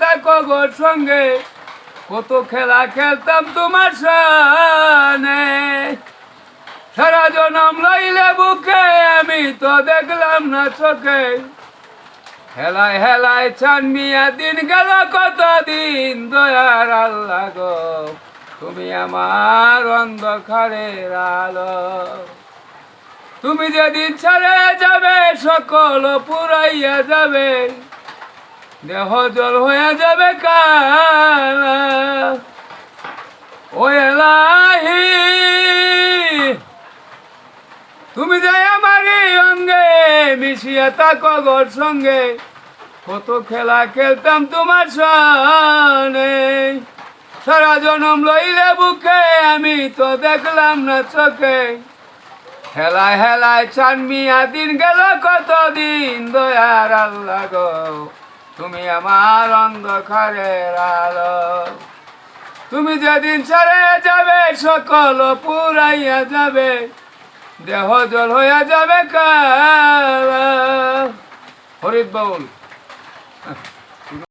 থাকো গোর সঙ্গে। কত খেলা খেলতাম তোমার সানে সারা জনম লইলে বুকে, আমি তো দেখলাম না চোখে। হেলায় হেলায় চানমিয়া দিন গেল কত দিন দয়ার আল্লাহ গো, তুমি আমার অন্ধকারের আলো। তুমি যেদিন ছেড়ে যাবে, সকল পুরাইয়া যাবে। দেহ জল হয়ে যাবে কালা। ও এলাহি। তুমি যাই আমার অঙ্গে মিশিয়ে থাকো গোর সঙ্গে, কত খেলা খেলতাম তোমার সনে। সারা জনম লইলে বুকে, আমি তো দেখলাম না চোখে। হেলায় হেলায় চানমিয়া দিন গেল কত দিন দয়ার আল্লাহ তুমি আমার অন্ধকারের আলো। তুমি যেদিন ছেড়ে যাবে, সকল পুরাইয়া যাবে। দেহ জল হইয়া যাবে কাল। হরিদ বাউল